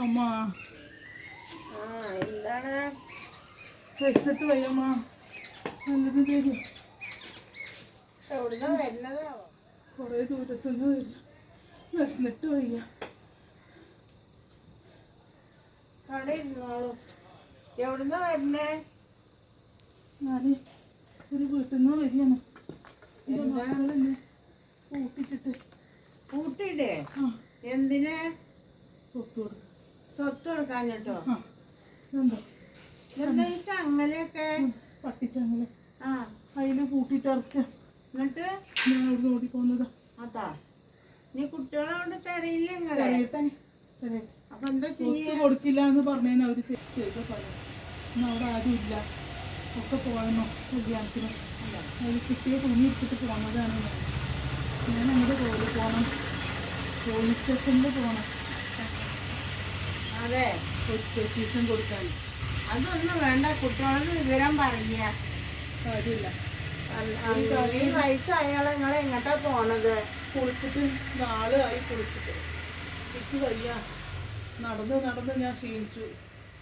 അമ്മ. എന്താണ്? വെച്ചിട്ട് വയ്യമ്മ നല്ലത് തരും എവിടുന്ന വരുന്നതാവോ കുറേ ദൂരത്തുനിന്ന് വരും. വിശന്നിട്ട് വയ്യ. അവിടെ ഇരുന്നോളൂ. എവിടുന്ന വരുന്നേ? ഞാൻ ഒരു വീട്ടിൽ നിന്ന് വരികയാണ് കൂട്ടിട്ടിട്ട് കൂട്ടിയിടേ എന്തിന്? കൊടുക്കും. സ്വത്ത് കൊടുക്കാൻ കേട്ടോ ചങ്ങലയൊക്കെ? പട്ടിച്ചങ്ങനെ ആ. കൂട്ടിയിട്ടിറക്കാം എന്നിട്ട്? ഞാൻ അവിടെ ഓടിപ്പോന്നതാ അതാ. നീ കുട്ടികളെ കൊണ്ട് തരയില്ല അപ്പൊ എന്താ ചെയ്യാ? കൊടുക്കില്ല എന്ന് പറഞ്ഞതിന് അവർ ചെയ്ത പറയാം അവിടെ ആരും ഇല്ല. ഒക്കെ പോകണോ കല്യാണത്തിന്? അതിൽ കുട്ടിയെ തുണി എടുത്തിട്ട് പോന്നതാണ് ഞാൻ. അങ്ങോട്ട് പോകണം പോലീസ് സ്റ്റേഷനിൽ പോകണം അതെ പെറ്റീഷൻ കൊടുക്കാൻ. അതൊന്നും വേണ്ട കുട്ടികളോട് വിവരം പറയില്ല കാര്യമില്ല. ഈ വയസ്സായാളെ നിങ്ങൾ എങ്ങോട്ടാ പോണത്? കുളിച്ചിട്ട് നാളായി കുളിച്ചിട്ട്. എനിക്ക് വയ്യ. നടന്ന് നടന്ന് ഞാൻ ക്ഷീണിച്ചു.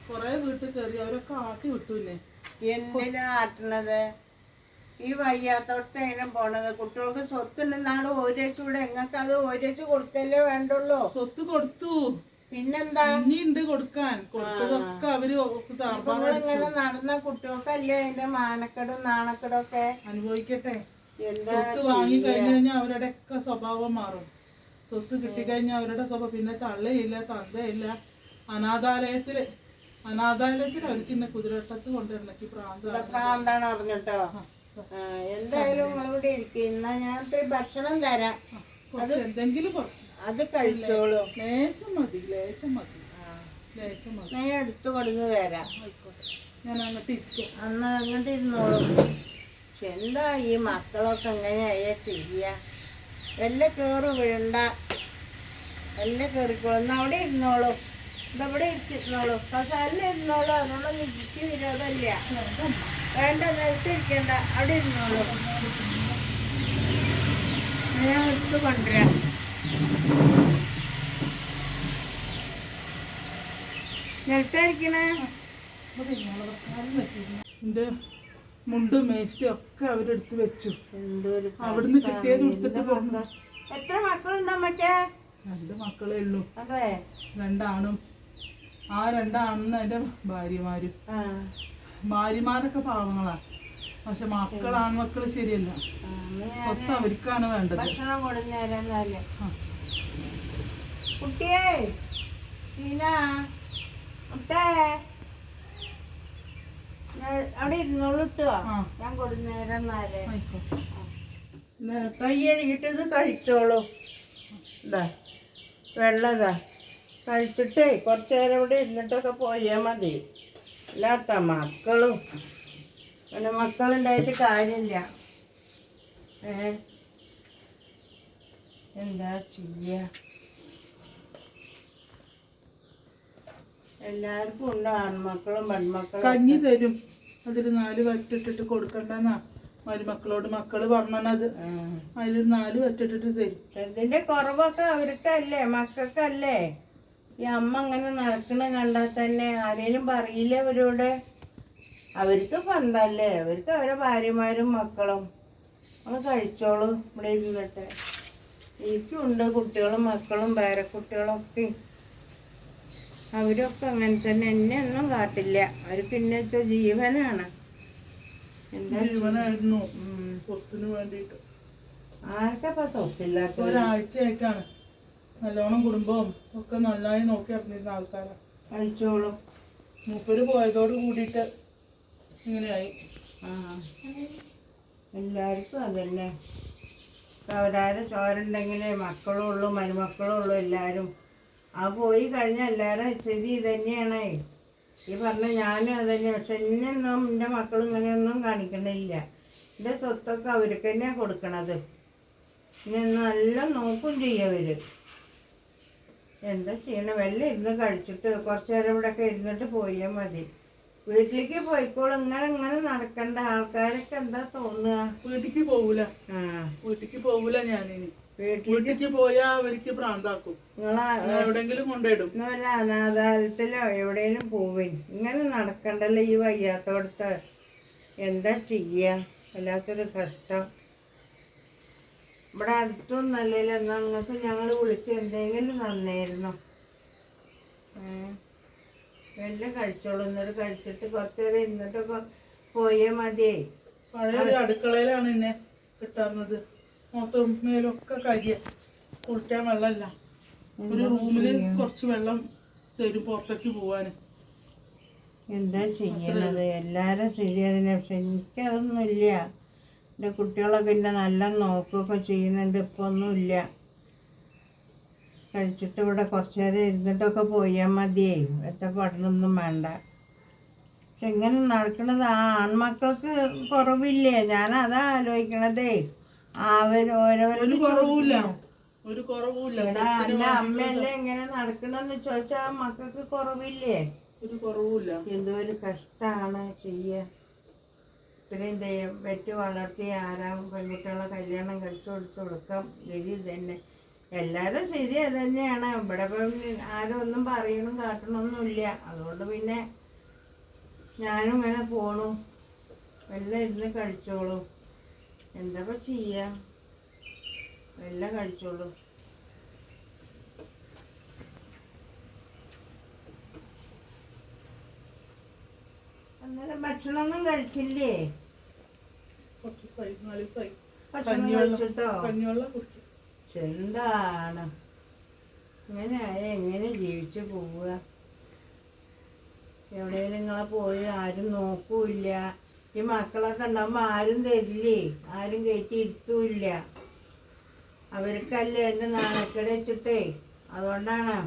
കുറേ വീട്ടിൽ കയറി അവരൊക്കെ ആക്കി വിട്ടു എന്നെ എന്തിനാ ആട്ടണത്? ഈ വയ്യാത്തോടത്തേനും പോണത്. കുട്ടികൾക്ക് സ്വത്തുണ്ടെന്നാണ് ഓരേച്ചൂടെ എങ്ങൾക്ക് അത് ഓരേച്ച് കൊടുക്കല്ലേ വേണ്ടുള്ളൂ? സ്വത്ത് കൊടുത്തു. പിന്നെന്താ? ഇനിയുണ്ട് കൊടുക്കാൻ. കൊടുത്തതൊക്കെ അവർ നടന്ന ഇങ്ങനെ നടന്ന കുട്ടികൾക്കല്ലേ അതിന്റെ മാനക്കെടും നാണക്കെടും ഒക്കെ അനുഭവിക്കട്ടെ സ്വത്ത് വാങ്ങി കഴിഞ്ഞു കഴിഞ്ഞാൽ അവരുടെ ഒക്കെ സ്വഭാവം മാറും. സ്വത്ത് കിട്ടിക്കഴിഞ്ഞാൽ അവരുടെ സ്വഭാവം. പിന്നെ തള്ളയില്ല തന്തയില്ല. അനാഥാലയത്തിൽ അനാഥാലയത്തിൽ അവർക്ക് ഇന്ന് കുതിരട്ടത്ത് കൊണ്ടുവരണക്ക് പ്രാന്താണ്. പ്രാന്താണ് അറിഞ്ഞിട്ടോ? എന്തായാലും ഇവിടെ ഇരിക്കും. എന്നാ ഞാൻ ഭക്ഷണം തരാം. എന്തെങ്കിലും കുറച്ച്. അത് കഴിച്ചോളൂ. ലേശം മതി ലേശം മതി. ലേശം മതി. ഞാൻ എടുത്ത് കൊടുന്ന് തരാം. ഞാൻ അങ്ങോട്ട് ഇരിക്കാം. അന്ന് അങ്ങോട്ട് ഇരുന്നോളൂ. എന്താ ഈ മക്കളൊക്കെ എങ്ങനെയായ ചെയ്യ എല്ലാം കയറ് വീഴണ്ട. എല്ലാം കയറിക്കോളൂ എന്നാ അവിടെ ഇരുന്നോളൂ. ഇതവിടെ ഇരുത്തിരുന്നോളൂ. കസാലിൽ ഇരുന്നോളൂ. അതിനുള്ള നിധിക്ക് വിരോധമില്ല വേണ്ട നിലത്തിരിക്കണ്ട അവിടെ ഇരുന്നോളൂ. ഞാൻ എടുത്ത് കൊണ്ടുവരാം. നിലത്തായിരിക്കണേ? എന്റെ മുണ്ടും മേസ്റ്റും ഒക്കെ അവരെടുത്ത് വെച്ചു. അവിടുന്ന് കിട്ടിയത് എടുത്തിട്ട് പോകുന്ന എത്ര മക്കളുണ്ടോ മറ്റേ രണ്ട് മക്കളേ ഉള്ളൂ. രണ്ടാണും. ആ രണ്ടാണെന്ന് എന്റെ ഭാര്യമാരും. ഭാര്യമാരൊക്കെ പാവങ്ങളാ. പക്ഷെ മക്കൾ ആൺമക്കൾ ശരിയല്ല. സ്വത്ത് അവർക്കാണ് വേണ്ടത്. ഭക്ഷണം. കുട്ടിയേ മുത്തേ. ഞാൻ അവിടെ ഇരുന്നോളൂ കേട്ടോ ആ. ഞാൻ കൊടുന്നേരന്നാലേ. ആയിക്കോട്ടെ. കയ്യഴിയിട്ട് ഇത് കഴിച്ചോളൂ. ഇതാ വെള്ളതാ. കഴിച്ചിട്ടേ കുറച്ച് നേരം ഇവിടെ ഇരുന്നിട്ടൊക്കെ പോയാൽ മതി. ഇല്ലാത്ത മക്കളും പിന്നെ മക്കളുണ്ടായിട്ട് കാര്യമില്ല. ഏ? എന്താ ചെയ്യ? എല്ലാവർക്കും ഉണ്ട് ആൺമക്കളും പെൺമക്കളും കഞ്ഞി തരും. അതിൽ നാല് വറ്റിട്ടിട്ട് കൊടുക്കണ്ടെന്നാ. മരുമക്കളോട് മക്കൾ പറഞ്ഞത് അതിൽ അതിലൊരു നാല് വറ്റിട്ടിട്ട് തരും. ഇതിന്റെ കുറവൊക്കെ അവർക്കല്ലേ മക്കൾക്കല്ലേ? ഈ അമ്മ അങ്ങനെ നടക്കണ കണ്ടാൽ തന്നെ ആരേലും പറയില്ല അവരോട്? അവർക്ക് പന്തല്ലേ? അവർക്ക് അവരെ ഭാര്യമാരും മക്കളും ഒന്ന് കഴിച്ചോളൂ ഇവിടെ ഇരുന്നിട്ട്. എനിക്കുണ്ട് കുട്ടികളും മക്കളും വേറെ കുട്ടികളൊക്കെ അവരൊക്കെ അങ്ങനെ തന്നെ. എന്നെ ഒന്നും കാട്ടില്ല. അവർ പിന്നെ വെച്ചാൽ ജീവനാണ്. എന്താ ജീവനായിരുന്നു. ഉം. സ്വത്തിന് വേണ്ടിയിട്ട്. ആർക്കപ്പ സ്വത്തില്ലാത്ത ഒരാഴ്ചയായിട്ടാണ്. നല്ലോണം കുടുംബവും ഒക്കെ നന്നായി നോക്കി അറിഞ്ഞിരുന്ന ആൾക്കാരാണ് കഴിച്ചോളൂ. മൂപ്പര് പോയതോട് കൂടിയിട്ട് ഇങ്ങനെയായി. ആ. എല്ലാവർക്കും അതന്നെ. അവരാരും ചോരണ്ടെങ്കിലേ മക്കളും ഉള്ളൂ മരുമക്കളും ഉള്ളൂ എല്ലാവരും ആ പോയി കഴിഞ്ഞാൽ എല്ലാവരും സ്ഥിതി ഇതന്നെയാണ്. ഈ പറഞ്ഞ ഞാനും അതന്നെ. പക്ഷെ എന്നൊന്നും എന്റെ മക്കൾ ഇങ്ങനെയൊന്നും കാണിക്കണില്ല. എന്റെ സ്വത്തൊക്കെ അവർക്ക് തന്നെയാണ് കൊടുക്കണത്. ഇനി നല്ല നോക്കും ചെയ്യും അവർ. എന്താ ചെയ്യണം? വെള്ളം ഇരുന്ന് കഴിച്ചിട്ട് കുറച്ച് നേരം ഇവിടെയൊക്കെ ഇരുന്നിട്ട് പോയാൽ മതി. വീട്ടിലേക്ക് പോയിക്കോളും. ഇങ്ങനെ ഇങ്ങനെ നടക്കണ്ട. ആൾക്കാരൊക്കെ എന്താ തോന്നുക? വീട്ടിക്ക് പോവൂല. ആ. വീട്ടിക്ക് പോവൂല ഞാനിനി. വീട്ടിൽ വീട്ടിലേക്ക് പോയാ അവർക്ക് പ്രാന്താക്കും. നിങ്ങളെ എവിടെങ്കിലും കൊണ്ടിടും വല്ല അനാഥാലയത്തിലോ എവിടെയും പോവിൻ. ഇങ്ങനെ നടക്കണ്ടല്ലോ ഈ വയ്യാത്തോടത്ത്? എന്താ ചെയ്യ? വല്ലാത്തൊരു കഷ്ടം. ഇവിടെ അടുത്തൊന്നല്ലല്ലോ. എന്നാൽ നിങ്ങൾക്ക് ഞങ്ങൾ വിളിച്ച് എന്തെങ്കിലും തന്നായിരുന്നു വല്ല കഴിച്ചോളൂ. എന്നിട്ട് കഴിച്ചിട്ട് കുറച്ച് നേരം ഇരുന്നിട്ടൊക്കെ പോയേ മതിയേ. പഴയ അടുക്കളയിലാണ് എന്നെ കിട്ടാറുന്നത്. മൊത്തം മേലൊക്കെ കരിയ. കുളിക്കാൻ വെള്ളമല്ല. ഒരു റൂമിൽ കുറച്ച് വെള്ളം തരും പുറത്തേക്ക് പോവാന്. എന്താ ചെയ്യണത്? എല്ലാവരും ശരി അതിനെ. പക്ഷെ എനിക്കതൊന്നുമില്ല. എന്റെ കുട്ടികളൊക്കെ എന്നെ നല്ല നോക്കുകയൊക്കെ ചെയ്യുന്നുണ്ട്. ഇപ്പൊന്നും ഒന്നുമില്ല കഴിച്ചിട്ട് ഇവിടെ കുറച്ച് നേരം ഇരുന്നിട്ടൊക്കെ പോയാൽ മതിയേ എത്ര പാട്ടിലൊന്നും വേണ്ട. പക്ഷെ ഇങ്ങനെ നടക്കുന്നത് ആ ആൺമക്കൾക്ക് കുറവില്ലേ? ഞാൻ അതാ ആലോചിക്കണതേ. അവർ ഓരോരോ കുറവുമില്ല. ഒരു കുറവുമില്ല. അമ്മയല്ലേ ഇങ്ങനെ നടക്കണമെന്ന് ചോദിച്ചാൽ ആ മക്കൾക്ക് കുറവില്ലേ? ഒരു കുറവുമില്ല. എന്തോ ഒരു കഷ്ടമാണ് ചെയ്യുക ഇത്രയും ദയം വെറ്റ് വളർത്തി ആരാ? പെൺകുട്ടികളെ കല്യാണം കഴിച്ചു കൊടുത്ത് കൊടുക്കാം. ഗതി തന്നെ എല്ലാവരും സ്ഥിതി അത് തന്നെയാണ് ഇവിടെ ഇപ്പം ആരും ഒന്നും പറയണം കാട്ടണമൊന്നുമില്ല അതുകൊണ്ട് പിന്നെ ഞാനും ഇങ്ങനെ പോണു. എല്ലാം ഇരുന്ന് കഴിച്ചോളൂ. എന്താ ചെയ്യാം? എല്ലാം കഴിച്ചോളൂ. അന്നേരം ഭക്ഷണമൊന്നും കഴിച്ചില്ലേ? കുറച്ച് നാല് ദിവസമായി ഭക്ഷണം കഴിച്ചിട്ടോ? പക്ഷെ എന്താണ്? ഇങ്ങനെ ആയ എങ്ങനെ ജീവിച്ചു പോവുക? എവിടെയും നിങ്ങളെ പോയി ആരും നോക്കൂല്ല. ഈ മക്കളൊക്കെ ഉണ്ടാകുമ്പോൾ ആരും തരില്ലേ? ആരും കയറ്റി ഇരുത്തൂല്ല അവർക്കല്ലേ എന്റെ നാണക്കേട് വെച്ചിട്ടേ? അതുകൊണ്ടാണ്.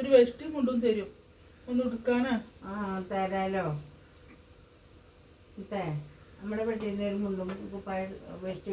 ഒരു വെസ്റ്റ് കൊണ്ടും തരും. ഒന്ന് എടുക്കാനാ ആ തരാലോ. നമ്മുടെ പെട്ടിന്ന് ഒരു മുണ്ടും കുപ്പായ വെസ്റ്റ്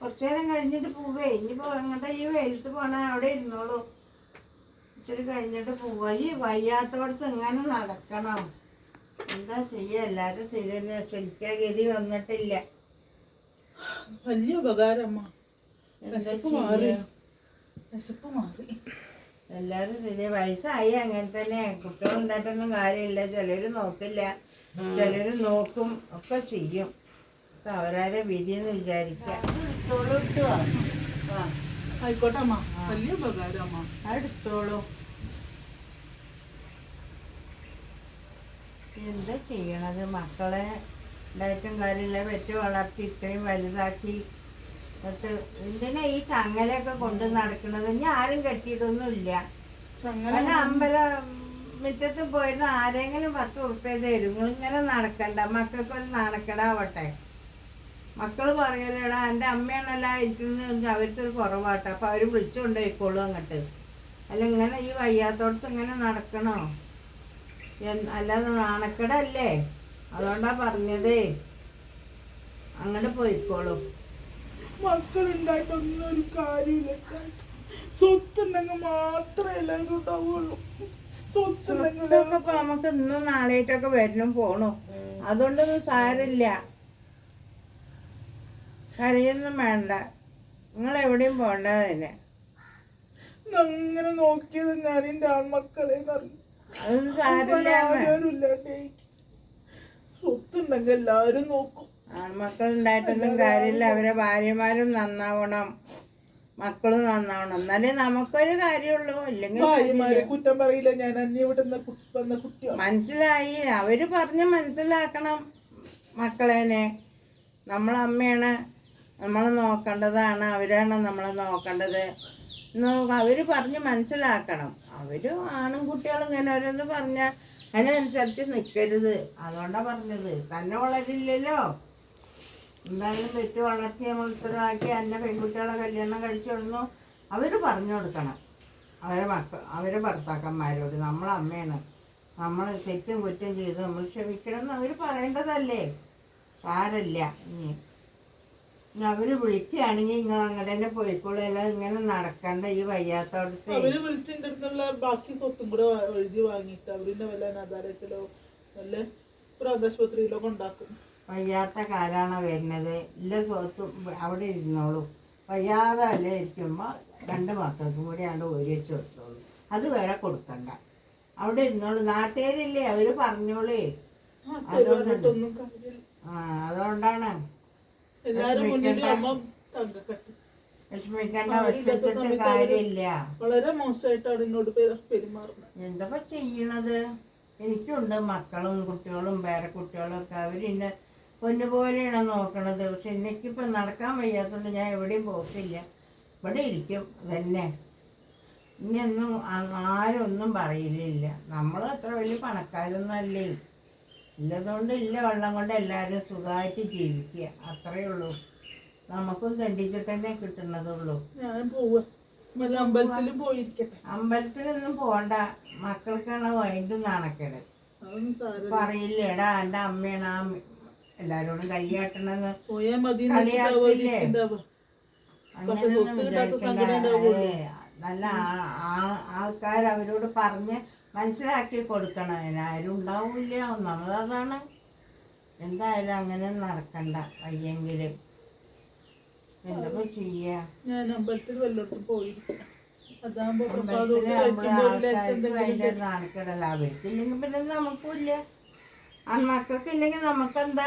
കുറച്ചു നേരം കഴിഞ്ഞിട്ട് പോവേ. ഇനിയിപ്പോ അങ്ങോട്ട് ഈ വെയിലത്ത് പോണ അവിടെ ഇരുന്നോളൂ. ഇച്ചിരി കഴിഞ്ഞിട്ട് പോവാ. ഈ വയ്യാത്തോടത്ത് ഇങ്ങനെ നടക്കണം. എന്താ ചെയ്യാ? എല്ലാരും തന്നെ. ശരിക്കാ ഗതി വന്നിട്ടില്ല. വലിയ ഉപകാരമ്മ എല്ലാരും സ്ഥിതി വയസ്സായി. അങ്ങനെ തന്നെ. കുട്ടികൾ ഉണ്ടായിട്ടൊന്നും കാര്യമില്ല. ചിലര് നോക്കില്ല. ചിലര് നോക്കും. ഒക്കെ ചെയ്യും. അവരാരെ വിധിയെന്ന് വിചാരിക്കാം. എടുത്തോളൂ ഇട്ടുവാ ആ ആയിക്കോട്ടെ അമ്മ വലിയ ഉപകാരം അമ്മ അടുത്തോളൂ എന്താ ചെയ്യണത്? മക്കളെ ഉണ്ടായിട്ടും കാര്യമില്ല. വെച്ച് വളർത്തി ഇത്രയും വലുതാക്കി. എന്നിട്ട് എന്തിനാ ഈ ചങ്ങലൊക്കെ കൊണ്ട് നടക്കണത്? ഇനി ആരും കെട്ടിയിട്ടൊന്നുമില്ല. അല്ല അമ്പല മുറ്റത്ത് പോയിരുന്ന ആരെങ്കിലും പത്ത് ഉറുപ്പ്യ തരും. ഇങ്ങനെ നടക്കണ്ട. മക്കൾക്കൊരു നാണക്കേടാവട്ടെ. മക്കൾ പറയലടാ എന്റെ അമ്മയാണല്ല ഇരിക്കുന്നത് അവർക്കൊരു കുറവാട്ടോ. അപ്പോൾ അവർ വിളിച്ചുകൊണ്ടേക്കോളൂ അങ്ങോട്ട്. അല്ല ഇങ്ങനെ ഈ വയ്യാത്തോടത്ത് ഇങ്ങനെ നടക്കണോ? അല്ലാതെ നാണക്കടല്ലേ? അതുകൊണ്ടാ പറഞ്ഞതേ. അങ്ങോട്ട് പോയിക്കോളൂ. മക്കളുണ്ടായിട്ടൊന്നും ഒരു കാര്യമില്ല. സ്വത്തുണ്ടെങ്കിൽ മാത്രമേ എല്ലാവരും ഉണ്ടാവുള്ളൂ സ്വത്തുണ്ടെങ്കിൽ നമുക്ക് ഇന്നും നാളെയായിട്ടൊക്കെ വരണം പോണു. അതുകൊണ്ടൊന്നും സാരമില്ല. കരയൊന്നും വേണ്ട. നിങ്ങൾ എവിടെയും പോണ്ട തന്നെ. അങ്ങനെ നോക്കിയത് ഞാൻ എന്റെ ആൺമക്കളെ സ്വത്തുണ്ടെങ്കിൽ എല്ലാവരും നോക്കും. ആൺമക്കൾ ഉണ്ടായിട്ടൊന്നും കാര്യമില്ല. അവരെ ഭാര്യമാരും നന്നാവണം. മക്കളും നന്നാവണം. എന്നാലേ നമുക്കൊരു കാര്യമുള്ളൂ. ഇല്ലെങ്കിൽ കുറ്റം പറയില്ല. ഞാൻ അന്യ കു- വന്ന കുട്ടിയാണ്. മനസ്സിലായി. അവർ പറഞ്ഞ് മനസ്സിലാക്കണം മക്കളേനെ. നമ്മളമ്മയാണ് നമ്മൾ നോക്കേണ്ടതാണ് അവരാണ് നമ്മൾ നോക്കേണ്ടത്. അവർ പറഞ്ഞ് മനസ്സിലാക്കണം. അവർ ആണും കുട്ടികളും ഇങ്ങനെ ഓരോന്ന് പറഞ്ഞാൽ അതിനനുസരിച്ച് നിൽക്കരുത് അതുകൊണ്ടാണ് പറഞ്ഞത്. തന്നെ വളരില്ലല്ലോ. എന്തായാലും വെച്ച് വളർത്തി നമ്മൾ എന്റെ പെൺകുട്ടികളെ കല്യാണം കഴിച്ചു കൊടുന്നു. അവർ പറഞ്ഞു കൊടുക്കണം. അവരെ മക്ക അവരെ ഭർത്താക്കന്മാരോട്. നമ്മളെ അമ്മയാണ്. നമ്മൾ തെറ്റും കുറ്റം ചെയ്ത് നമ്മൾ ക്ഷമിക്കണം എന്ന് അവർ പറയേണ്ടതല്ലേ? സാരല്ല. ഇനി അവർ വിളിക്കുകയാണെങ്കിൽ നിങ്ങൾ അങ്ങോട്ട് തന്നെ പോയിക്കോളൂ. അല്ലാതെ ഇങ്ങനെ നടക്കണ്ട ഈ വയ്യാത്തോടത്ത് അവർ വിളിച്ചെന്റെ അടുത്തുള്ള ബാക്കി സ്വത്തും കൂടെ എഴുതി വാങ്ങിയിട്ട് അവരിന്റെ വല്ല അനാഥാലയത്തിലോ വല്ല പ്രാതാശുപത്രിയിലോ കൊണ്ടാക്കും. വയ്യാത്ത കാലാണ് വരുന്നത്. ഇല്ല സ്വത്തും അവിടെ ഇരുന്നോളൂ. വയ്യാതെ അല്ലേ ഇരിക്കുമ്പോൾ രണ്ട് മക്കൾക്കും കൂടി ആണ്ട് ഒരു കൊടുത്തോളൂ. അത് വേറെ കൊടുക്കണ്ട. അവിടെ ഇരുന്നോളൂ. നാട്ടുകാരില്ലേ? അവർ പറഞ്ഞോളേ. അതുകൊണ്ടാണ്. എല്ലാരും മുന്നിൽ അമ്മ തങ്കക്കെട്ട്. വിഷമിക്കണ്ട വിഷമിച്ചിട്ട് കാര്യമില്ല. വളരെ മോശമായിട്ടാണ് എന്നോട് പെരുമാറുന്നത്. എന്തപ്പോ ചെയ്യണത്? എനിക്കുണ്ട് മക്കളും കുട്ടികളും പേരക്കുട്ടികളും ഒക്കെ. അവരിന്നെ പൊന്നുപോലെയാണ് നോക്കണത്. പക്ഷെ എനിക്കിപ്പോൾ നടക്കാൻ വയ്യാത്തതുകൊണ്ട് ഞാൻ എവിടെയും പോക്കില്ല. ഇവിടെ ഇരിക്കും തന്നെ ഇനിയൊന്നും ആരും ഒന്നും പറയില്ല നമ്മൾ അത്ര വലിയ പണക്കാരൊന്നും അല്ലേ? ഇല്ലതുകൊണ്ട് ഇല്ല വെള്ളം കൊണ്ട് എല്ലാവരും സുഖമായിട്ട് ജീവിക്കുക. അത്രയേ ഉള്ളൂ. നമുക്കും കണ്ടിച്ചിട്ട് തന്നെ കിട്ടുന്നതുള്ളൂ ഞാൻ പോവാ വല്ല പോയിരിക്കട്ടെ. അമ്പലത്തിലൊന്നും പോണ്ട. മക്കൾക്കാണ് അതിന്റെ നാണക്കേട്. പറയില്ലേടാ എന്റെ പറയില്ലേ എടാ എന്റെ അമ്മയാണ് ആ എല്ലാരോടും കൈയാട്ടണെന്ന് കളിയാക്കില്ലേ? അങ്ങനെയൊന്നും വിചാരിക്കണ്ട. നല്ല ആൾക്കാർ അവരോട് പറഞ്ഞ് മനസ്സിലാക്കി കൊടുക്കണം. അതിനാരും ഉണ്ടാവില്ല. ഒന്നാമത് എന്തായാലും അങ്ങനെ നടക്കണ്ട. വയ്യെങ്കിൽ എന്തൊക്കെ ചെയ്യാ? ഞാൻ അമ്പലത്തിൽ അവർക്കില്ലെങ്കിൽ പിന്നെ നമുക്കില്ല. ആൺമക്കൾക്ക് ഇല്ലെങ്കിൽ നമുക്കെന്താ?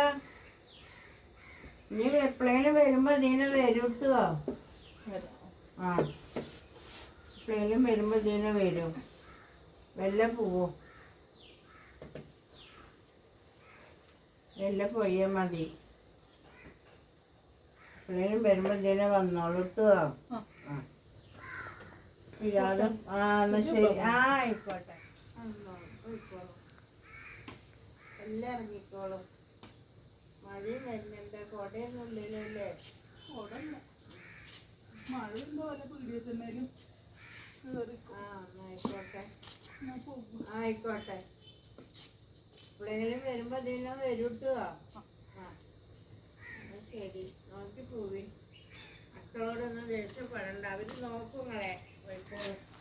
നീ എപ്പോഴേലും വരുമ്പോ ഇതിനെ വരൂട്ടോ. ആ. എപ്പോഴേലും വരുമ്പോ ഇതിനെ വരും. വെല്ല പോവോ? വെല്ല പൊയ്യ മതി. പിള്ളേരും വരുമ്പോ ഇതിനെ വന്നോളൂട്ടോ. ആ. ആ. എന്നാ ശരി. ആ ആയിക്കോട്ടെ. വന്നോളൂ. എല്ലാം ഇറങ്ങിക്കോളും. മഴയും വരുന്നുണ്ട്. കൊടയൊന്നും ഇല്ലല്ലേ ഉടനെ. മഴ പോലെ പീടിയ തന്നെ. ആ ആയിക്കോട്ടെ. ആയിക്കോട്ടെ. എവിടെയെങ്കിലും വരുമ്പോ ഇതിനെ വരൂട്ടോ. ശരി. നോക്കി പോവി. മക്കളോടൊന്നും ദേഷ്യപ്പെടണ്ട. അവർ നോക്കുങ്ങളെ പോയിക്കോളും